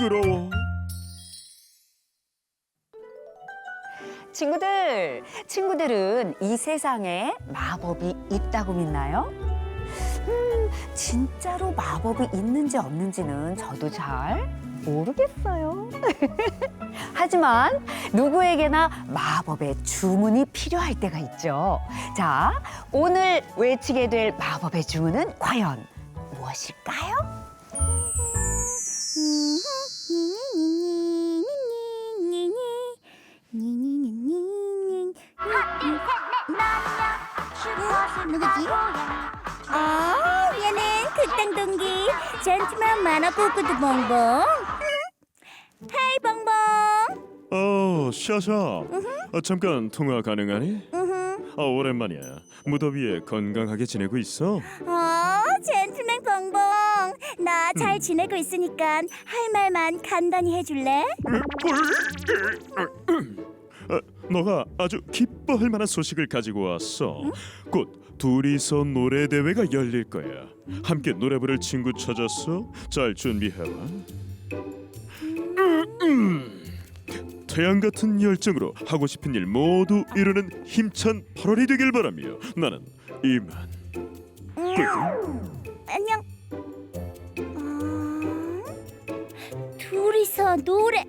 부끄러워. 친구들, 친구들은 이 세상에 마법이 있다고 믿나요? 음, 진짜로 마법이 있는지 없는지는 저도 잘 모르겠어요. 하지만 누구에게나 마법의 주문이 필요할 때가 있죠. 자, 오늘 외치게 될 마법의 주문은 과연 무엇일까요? 누구지? 어, 얘는 극당 동기 젠틀맨 만화 꾸꾸두 봉봉. 하이 봉봉. 어, 샤샤. 아, 잠깐 통화 가능하니? 아, 오랜만이야. 무더위에 건강하게 지내고 있어? 어. 나잘 지내고 있으니까 할 말만 간단히 해줄래? 아, 너가 아주 기뻐할 만한 소식을 가지고 왔어. 곧 둘이서 노래 대회가 열릴 거야. 함께 노래 부를 친구 찾았어? 잘 준비해봐. 음. 태양 같은 열정으로 하고 싶은 일 모두 이루는 힘찬 8월이 되길 바라며 나는 이만. 안녕. 둘이서 노래.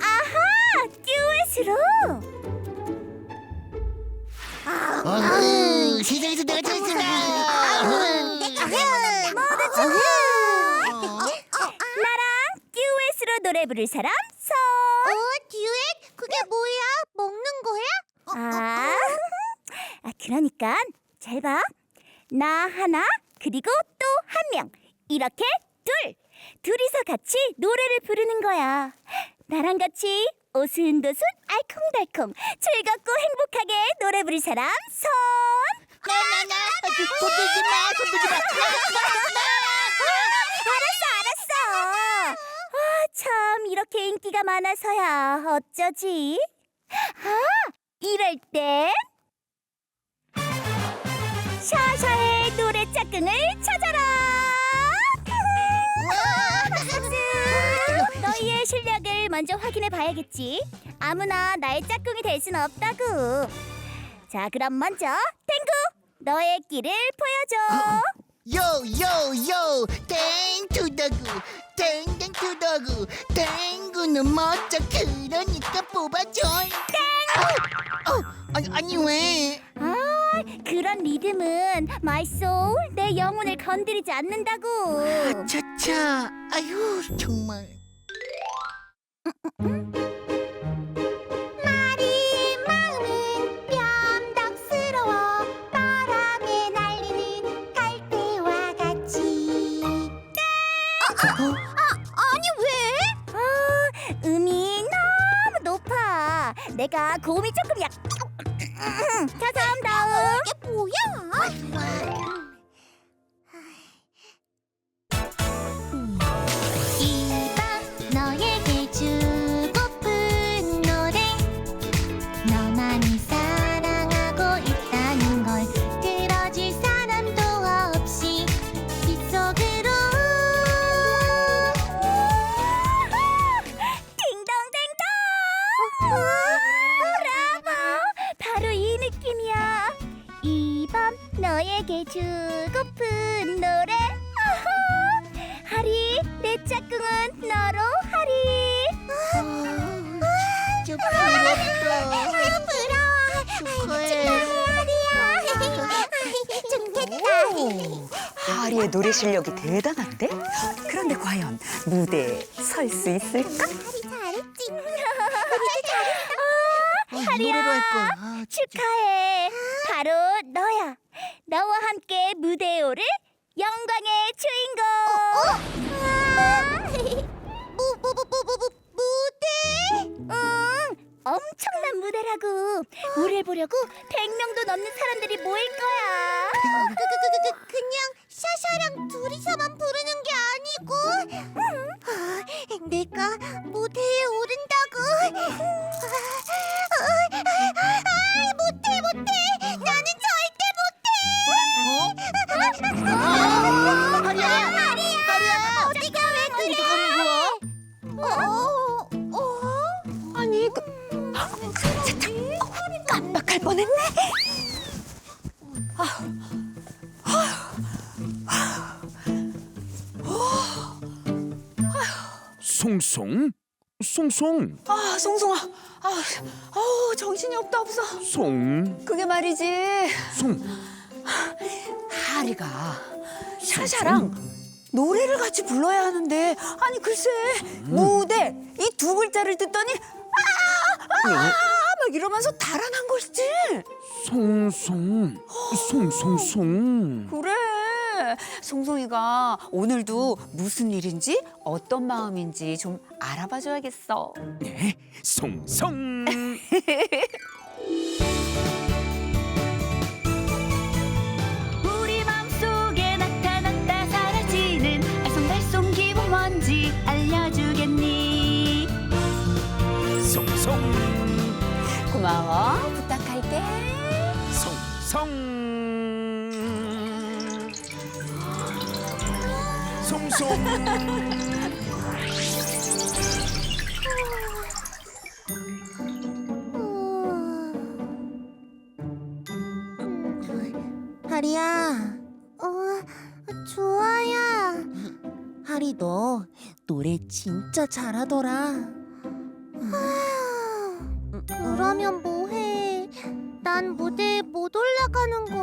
아하, 듀엣으로. 어흥, 세상에서 내가 제일 나랑 듀엣으로 노래 부를 사람 손. 어, 듀엣? 그게 뭐야? 먹는 거야? 아, 아 그러니까 잘 봐. 나 하나 그리고 또 한 명. 이렇게 둘. 둘이서 같이 노래를 부르는 거야. 나랑 같이 오순도순 알콩달콩 즐겁고 행복하게 노래 부를 사람 손. 나나나 손 들지 마, 손 들지 마. 알았어, 알았어. 아, 참 이렇게 인기가 많아서야 어쩌지? 아, 이럴 땐 샤샤의 노래 짝꿍을 찾아라. 박수! 너희의 실력을 먼저 확인해 봐야겠지. 아무나 나의 짝꿍이 될 순 없다고. 자, 그럼 먼저 탱구 너의 끼를 보여줘. 요요요 땡투더구 땡땡투더구 땡구는 멋져 그러니까 뽑아줘 땡! 어, 어, 아니, 아니 왜 아, 그런 리듬은 마이 소울 내 영혼을 건드리지 않는다고. 차차 아유 정말 말이 마음은 뼈덕스러워 바람에 날리는 갈대와 같이 어, 아니 왜? 아, 음이 너무 높아. 내가 고음이 조금 약. 자, 다음 다음. 이게 뭐야? 브라보. 바로 이 느낌이야. 이밤 너에게 주고픈 노래. 아하. 하리, 내 짝꿍은 너로 하리. 저 부럽다 부러워 축하해 좋겠다 하리의 노래 실력이 대단한데? 그런데 과연 무대에 설 수 있을까? 어, 노래로 할걸 아, 진짜. 축하해. 바로 너야. 너와 함께 무대에 오를 영광의 주인공. 무, 무, 무, 무, 무, 무대 응, 엄청난 무대라고. 우리를 보려고 100명도 넘는 사람들이 모일 거야. 그, 그, 그, 그, 그냥 샤샤랑 둘이서만 부르는 게 아니고 아, 내가 무대에 오른 다리야! 다리야! 어디가 왜 그래? 어? 어? 아니 그 세탁! 깜빡할 뻔했네. 송송 송송 아 송송아, 아, 아우 정신이 없다 없어. 송? 그게 말이지. 송. 하리가 샤샤랑 노래를 같이 불러야 하는데 아니 글쎄 무대 이 두 글자를 듣더니 아, 아, 막 이러면서 달아난 것이지. 송송 송송송 그래. 송송이가 오늘도 무슨 일인지 어떤 마음인지 좀 알아봐 줘야겠어. 네 송송 고마워. 부탁할게. 송송 송송 하리야. 어, 좋아야. 하리 너 노래 진짜 잘하더라. 난 무대에 못 올라가는 걸.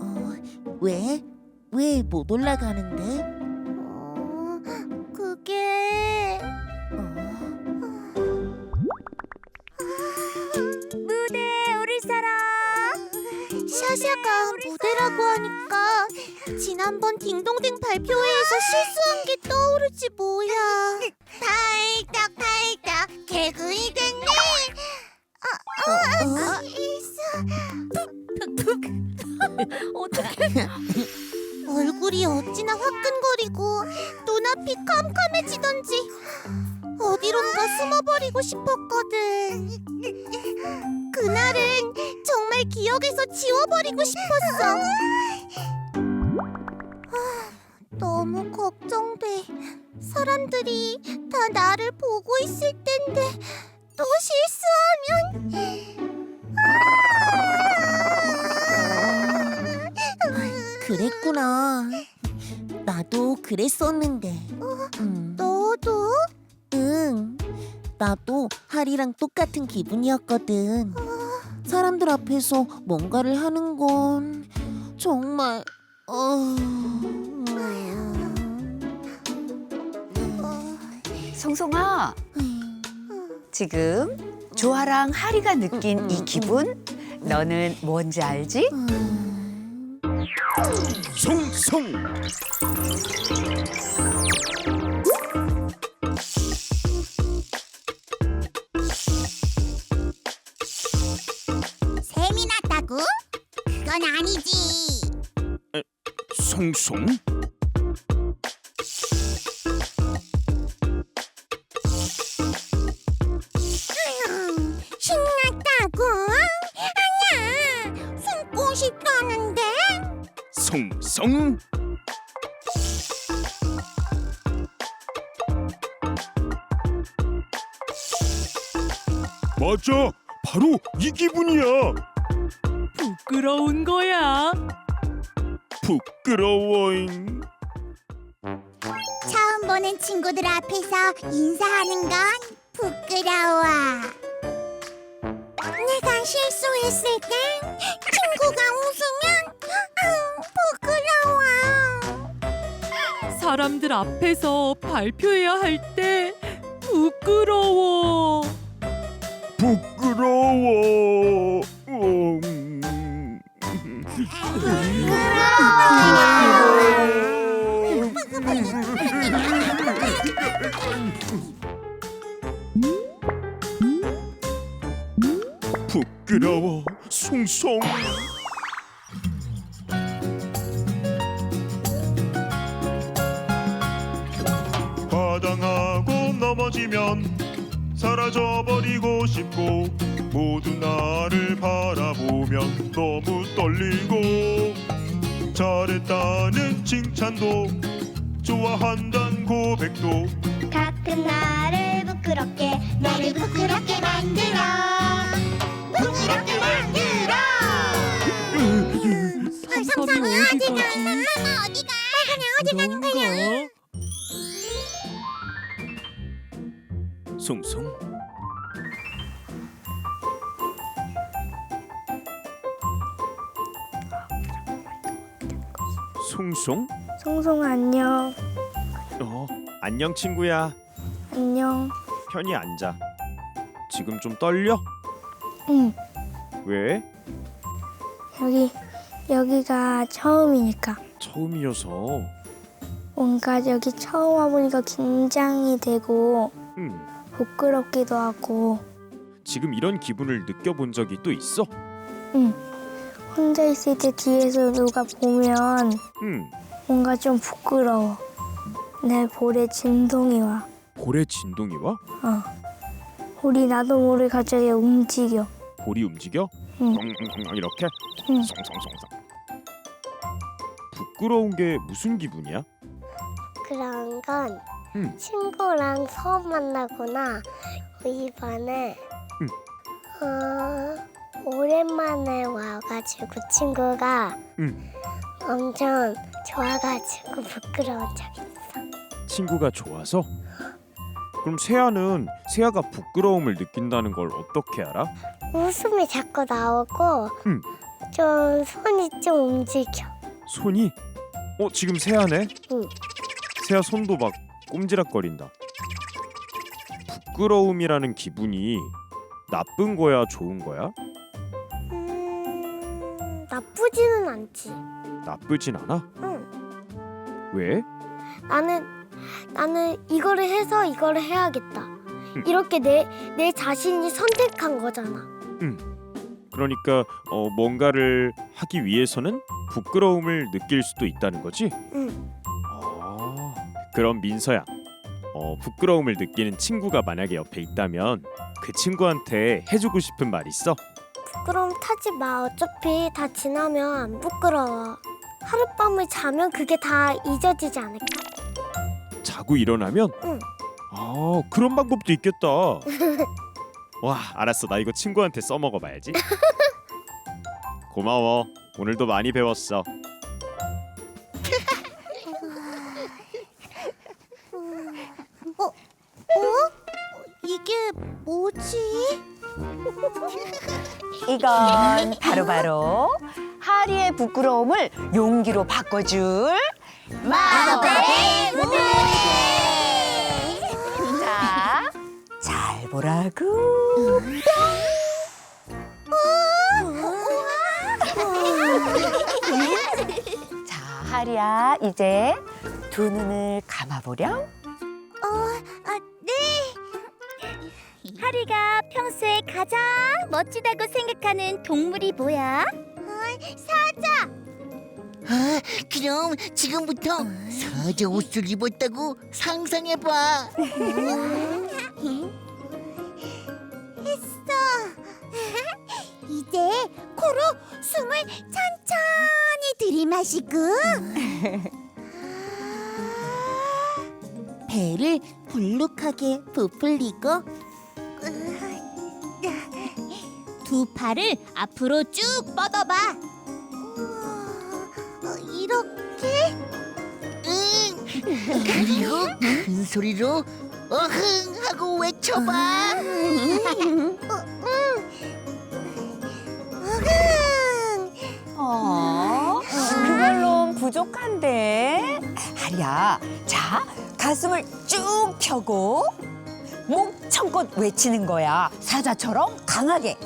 어, 왜? 왜 못 올라가는데? 어, 그게 무대에 오를 사람 샤샤가 무대라고 하니까 지난번 딩동댕 발표회에서 실수한 게 떠오르지 뭐야. 어떡해 얼굴이 어찌나 화끈거리고 눈앞이 캄캄해지던지 어디론가 숨어버리고 싶었거든. 그날은 정말 기억에서 지워버리고 싶었어. 아, 너무 걱정돼. 사람들이 다 나를 보고 있을 텐데 또 실수하면 그랬구나. 나도 그랬었는데. 너도? 응. 나도 하리랑 똑같은 기분이었거든. 사람들 앞에서 뭔가를 하는 건 정말 어... 송송아. 지금 조아랑 하리가 느낀 이 기분 너는 뭔지 알지? 송송 셈이 났다고? 그건 아니지. 송송 송송 맞아 바로 이 기분이야 부끄러운 거야. 부끄러워잉 처음 보는 친구들 앞에서 인사하는 건 부끄러워. 내가 실수했을 땐 친구가 웃으면 음. 사람들 앞에서 발표해야 할 때 부끄러워. 부끄러워 음. 부끄러워 송송 넘어지면 사라져버리고 싶고 모두 나를 바라보면 너무 떨리고 잘했다는 칭찬도 좋아한단 고백도 가끔 나를 부끄럽게 나를 부끄럽게 만들어. 이렇게 만들어. 삼삼이 어디 가지? 엄마 어디가? 그냥 어디 가는 거야 송송. 송송? 송송 안녕. 어, 안녕 친구야. 안녕. 편히 앉아. 지금 좀 떨려? 응. 왜? 여기 여기가 처음이니까 처음이어서. 뭔가 여기 처음 와보니까 긴장이 되고 음, 부끄럽기도 하고 지금 이런 기분을 느껴본 적이 또 있어? 응. 혼자 있을 때 뒤에서 누가 보면 음, 뭔가 좀 부끄러워. 내 볼에 진동이 와. 볼에 진동이 와? 어. 우리 나도 모르게 갑자기 움직여. 볼이 움직여? 응. 엉엉엉 이렇게? 응. 송송송송. 부끄러운 게 무슨 기분이야? 그런 건 응. 친구랑 처음 만나거나 우리 반에 응. 어, 오랜만에 와가지고 친구가 응. 엄청 좋아가지고 부끄러운 적 있어. 친구가 좋아서? 그럼 세아는 세아가 부끄러움을 느낀다는 걸 어떻게 알아? 웃음이 자꾸 나오고 응. 좀 손이 좀 움직여. 손이? 어 지금 세아네? 응. 세아 손도 막 꼼지락거린다. 부끄러움이라는 기분이 나쁜 거야, 좋은 거야? 음, 나쁘지는 않지. 나쁘진 않아? 응. 왜? 나는 나는 이거를 해서 이거를 해야겠다. 응. 이렇게 내 내 자신이 선택한 거잖아. 그러니까 어, 뭔가를 하기 위해서는 부끄러움을 느낄 수도 있다는 거지? 응. 아, 그럼 민서야, 어, 부끄러움을 느끼는 친구가 만약에 옆에 있다면 그 친구한테 해주고 싶은 말 있어? 부끄러움 타지 마. 어차피 다 지나면 안 부끄러워. 하룻밤을 자면 그게 다 잊어지지 않을까? 자고 일어나면? 응. 아, 그런 방법도 있겠다. 와, 알았어. 나 이거 친구한테 써먹어 봐야지. 고마워. 오늘도 많이 배웠어. 이건 바로바로 하리의 부끄러움을 용기로 바꿔줄 마법의 무대! 자, 잘 보라고. 자, 하리야, 이제 두 눈을 감아보렴. 아, 네. 하리가 평소에 가장 멋지다고 생각하는 동물이 뭐야? 아, 그럼 지금부터 사자 옷을 입었다고 상상해봐. 이제 코로 숨을 천천히 들이마시고 배를 불룩하게 부풀리고 두 팔을 앞으로 쭉 뻗어봐. 이렇게? 응. 그리고 큰 소리로 어흥 하고 외쳐봐. 어흥. 어, 그걸로 부족한데. 하리야, 자, 가슴을 쭉 펴고 목 청껏 외치는 거야. 사자처럼 강하게.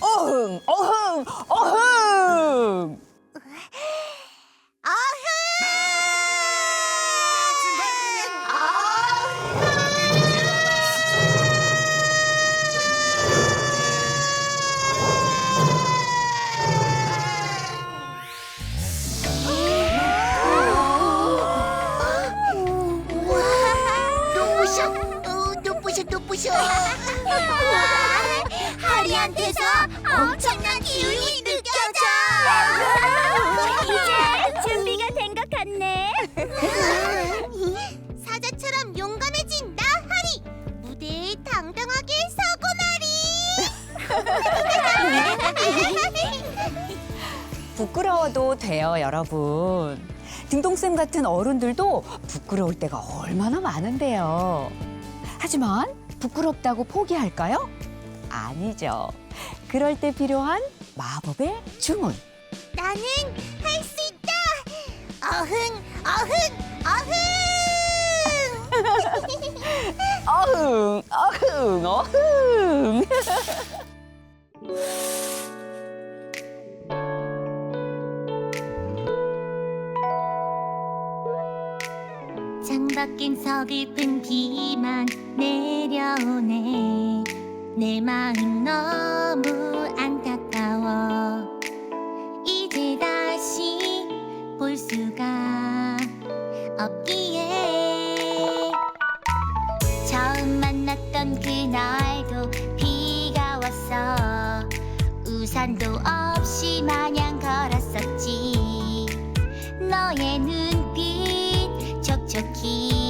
어흥, 어흥, 어흥. 하리한테서 엄청난 기운이 느껴져. 이제 준비가 된 것 같네. 사자처럼 용감해진 나 하리 무대에 당당하게 서고 나리. 부끄러워도 돼요, 여러분. 등동쌤 같은 어른들도 부끄러울 때가 얼마나 많은데요. 하지만 부끄럽다고 포기할까요? 아니죠. 그럴 때 필요한 마법의 주문. 나는 할 수 있다. 어흥, 어흥, 어흥. 어흥, 어흥, 어흥. 창밖엔 서글픈 비만 내려오네 내 마음 너무 안타까워. 이제 다시 볼 수가 없기에. 처음 만났던 그날도 비가 왔어. 우산도 없이 마냥 걸었었지. 너의 눈빛 촉촉히